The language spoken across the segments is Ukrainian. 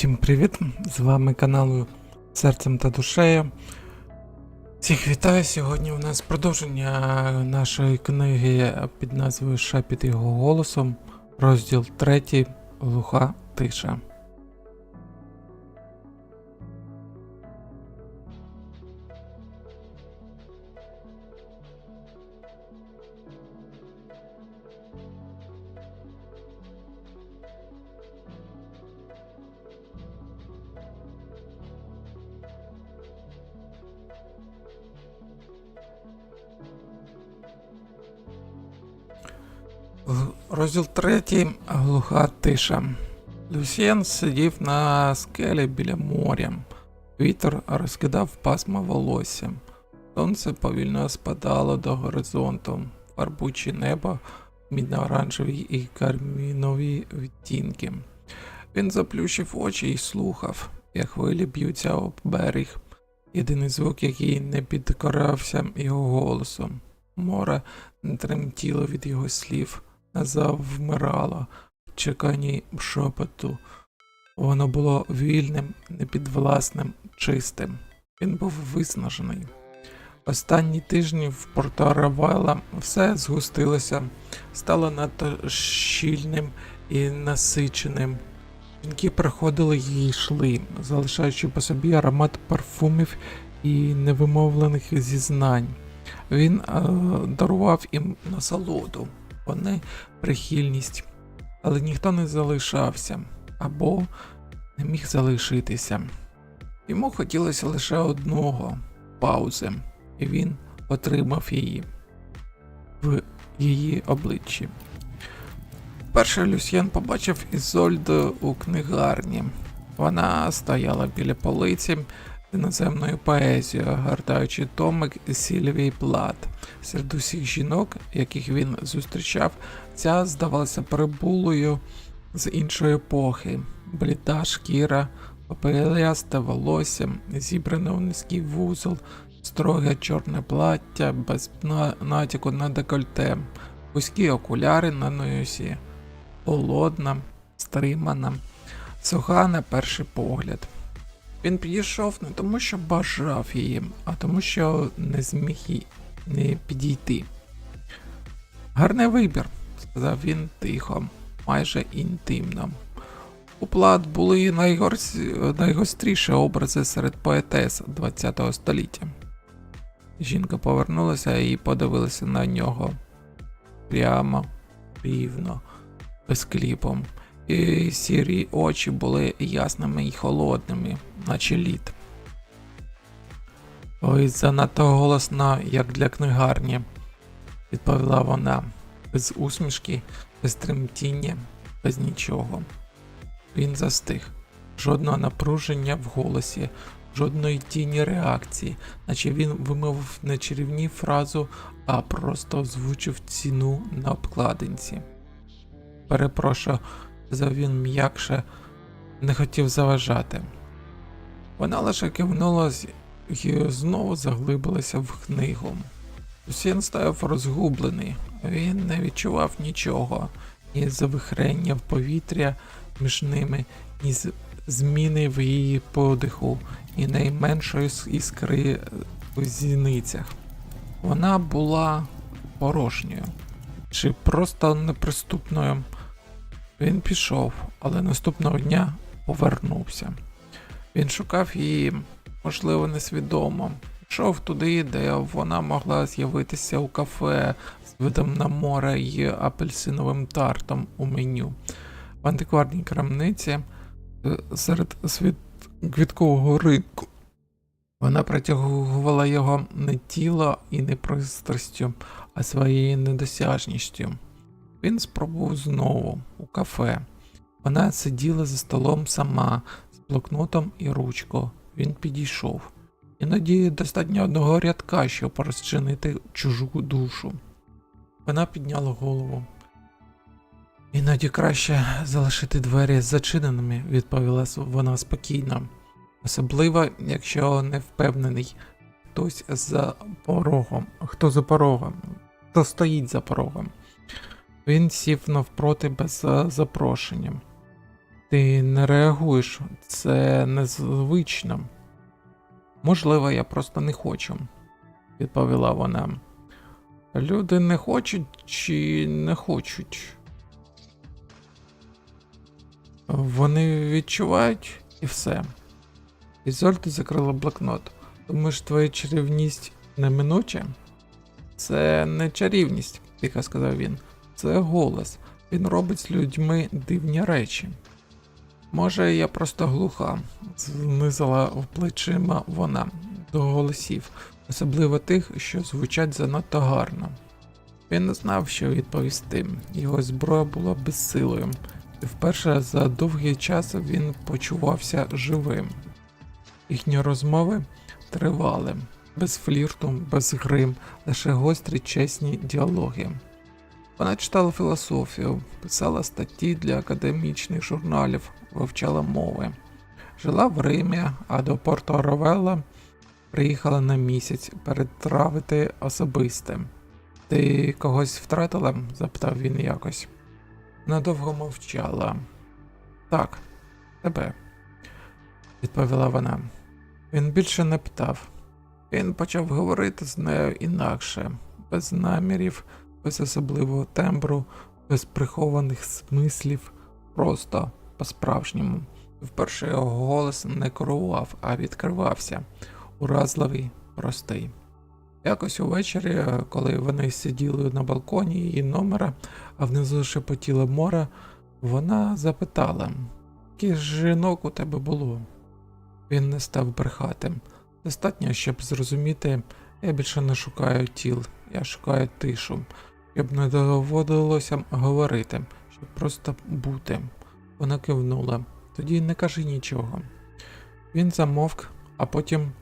Усім привіт! З вами канал Серцем та Душею. Всіх вітаю! Сьогодні у нас продовження нашої книги під назвою Шепіт його голосом, розділ 3 Глуха тиша. Розділ 3 Глуха тиша. Люсьєн сидів на скелі біля моря. Вітер розкидав пасма волосся. Сонце повільно спадало до горизонту, фарбуючи небо мідно-оранжеві і кармінові відтінки. Він заплющив очі і слухав, як хвилі б'ються об берег. Єдиний звук, який не підкорався його голосом. Море не тремтіло від його слів, завмирало в чеканні шепоту. Воно було вільним, непідвласним, чистим. Він був виснажений. Останні тижні в Порто-Равелла все згустилося, стало надто щільним і насиченим. Жінки приходили і йшли, залишаючи по собі аромат парфумів і невимовлених зізнань. Він е, дарував їм насолоду, вони прихильність, але ніхто не залишався або не міг залишитися. Йому хотілося лише одного паузи, і він отримав її в її обличчі. Вперше Люсьєн побачив Ізольду у книгарні. Вона стояла біля полиці іноземною поезією, гортаючи томик Сільвій Плат. Серед усіх жінок, яких він зустрічав, ця здавалася перебулою з іншої епохи. Бліда шкіра, попелясте волосся, зібране у низький вузол, строге чорне плаття, без натяку на декольте, вузькі окуляри на носі, холодна, стримана, суха на перший погляд. Він підійшов не тому, що бажав її, а тому, що не зміг їй не підійти. Гарний вибір, сказав він тихо, майже інтимно. У плат були найгорс- найгостріші образи серед поетес ХХ століття. Жінка повернулася і подивилася на нього прямо, рівно, без кліпом. І сірі очі були ясними і холодними, наче лід. Ой, занадто голосна, як для книгарні, відповіла вона, без усмішки, без тремтіння, без нічого. Він застиг. Жодного напруження в голосі, жодної тіні реакції, наче він вимовив не чарівні фразу, а просто озвучив ціну на обкладинці. Перепрошую, сказав він м'якше, не хотів заважати. Вона лише кивнула і знову заглибилася в книгу. Усін стояв розгублений, він не відчував нічого, ні завихрення в повітря між ними, ні зміни в її подиху, і найменшої іскри у зіницях. Вона була порожньою чи просто неприступною. Він пішов, але наступного дня повернувся. Він шукав її, можливо, несвідомо. Йшов туди, де вона могла з'явитися у кафе з видом на море і апельсиновим тартом у меню. В антикварній крамниці е, серед світ... квіткового ринку. Вона притягувала його не тіло і не пристрастю, а своєю недосяжністю. Він спробував знову у кафе. Вона сиділа за столом сама з блокнотом і ручкою. Він підійшов. Іноді достатньо одного рядка, щоб розчинити чужу душу. Вона підняла голову. Іноді краще залишити двері зачиненими, відповіла вона спокійно. Особливо, якщо не впевнений хтось за порогом. Хто за порогом? Хто стоїть за порогом? Він сів навпроти без е, запрошення. Ти не реагуєш, це незвично. Можливо, я просто не хочу, відповіла вона. Люди не хочуть чи не хочуть? Вони відчувають і все. Ізольда закрила блокнот. Думаєш, твоя чарівність неминуча? Це не чарівність, тихо сказав він. Це голос. Він робить з людьми дивні речі. Може, я просто глуха, знизила в плечима вона до голосів, особливо тих, що звучать занадто гарно. Він не знав, що відповісти. Його зброя була безсилою, і вперше за довгий час він почувався живим. Їхні розмови тривали, без флірту, без грим, лише гострі чесні діалоги. Вона читала філософію, писала статті для академічних журналів, вивчала мови. Жила в Римі, а до Порто Ровелла приїхала на місяць перетравити особисте. Ти когось втратила? запитав він якось. Надовго мовчала. Так, тебе, відповіла вона. Він більше не питав. Він почав говорити з нею інакше, без намірів, без особливого тембру, без прихованих смислів, просто по-справжньому. Вперше його голос не керував, а відкривався, уразливий, простий. Якось увечері, коли вони сиділи на балконі її номера, а внизу шепотіло море, вона запитала, скільки жінок у тебе було? Він не став брехати. Достатньо, щоб зрозуміти, я більше не шукаю тіл, я шукаю тишу, щоб не доводилося говорити, щоб просто бути. Вона кивнула. Тоді не кажи нічого. Він замовк, а потім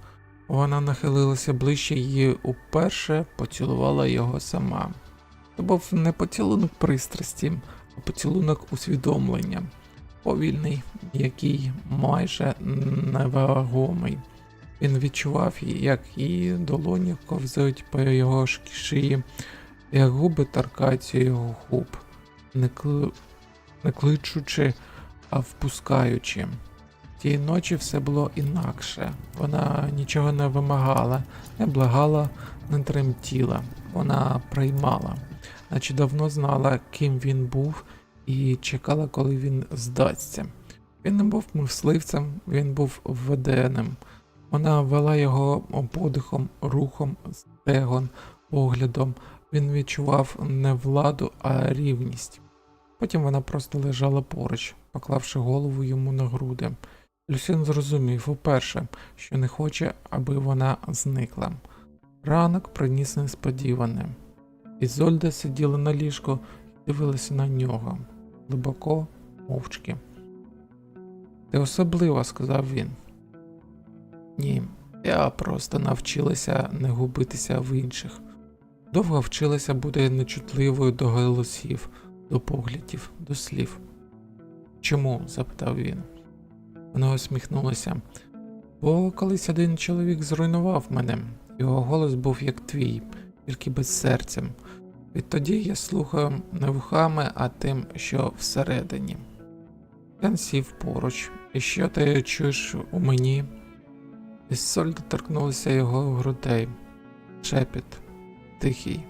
вона нахилилася ближче і уперше поцілувала його сама. Це був не поцілунок пристрасті, а поцілунок усвідомлення, повільний, який майже невагомий. Він відчував, як її долоні ковзають по його шиї, як губи торкаються його губ, не, кли... не кличучи, а впускаючи. Тієї ночі все було інакше. Вона нічого не вимагала, не благала, не тремтіла. Вона приймала, наче давно знала, ким він був, і чекала, коли він здасться. Він не був мисливцем, він був введеним. Вона вела його подихом, рухом, стегон, поглядом. Він відчував не владу, а рівність. Потім вона просто лежала поруч, поклавши голову йому на груди. Люсін зрозумів уперше, що не хоче, аби вона зникла. Ранок приніс несподіване. Ізольда сиділа на ліжку і дивилася на нього глибоко, мовчки. Ти особлива, сказав він. Ні, я просто навчилася не губитися в інших. Довго вчилася бути нечутливою до голосів, до поглядів, до слів. Чому? запитав він. Вона усміхнулася. Бо колись один чоловік зруйнував мене, його голос був як твій, тільки без серця. Відтоді я слухаю не вухами, а тим, що всередині. Ян сів поруч, і що ти чуєш у мені? Іссольда торкнулася його грудей. Шепіт, тихий,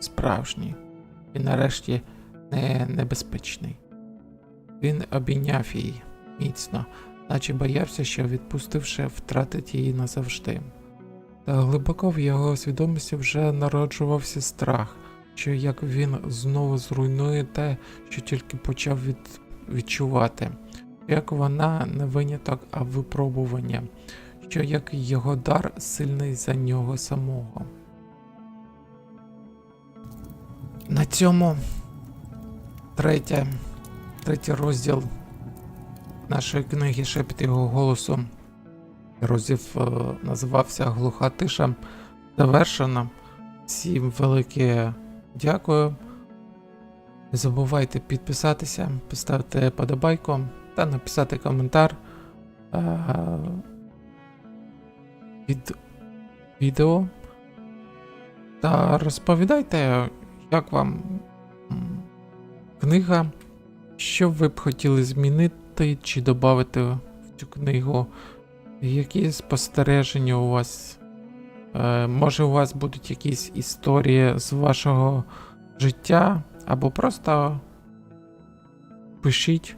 справжній, і нарешті не небезпечний. Він обійняв її міцно, наче боявся, що відпустивши, втратить її назавжди. Та глибоко в його свідомості вже народжувався страх, що як він знову зруйнує те, що тільки почав від... відчувати, як вона не виняток, а випробування, що як його дар сильний за нього самого. На цьому третє, третій розділ нашої книги Шепіт його голосу. Розділ е, називався Глуха тиша. Завершено. Всім велике дякую. Не забувайте підписатися, поставити подобайку та написати коментар е, під відео. Та розповідайте, як вам книга, що ви б хотіли змінити чи додати в цю книгу? Які спостереження у вас? Е, може, у вас будуть якісь історії з вашого життя, або просто пишіть,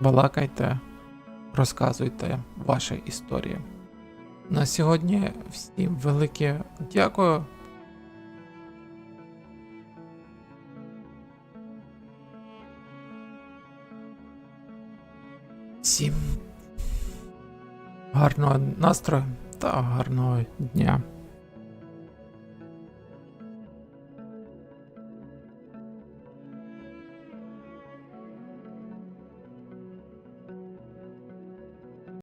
балакайте, розказуйте ваші історії. На сьогодні всім велике дякую. Всім гарного настрою та гарного дня.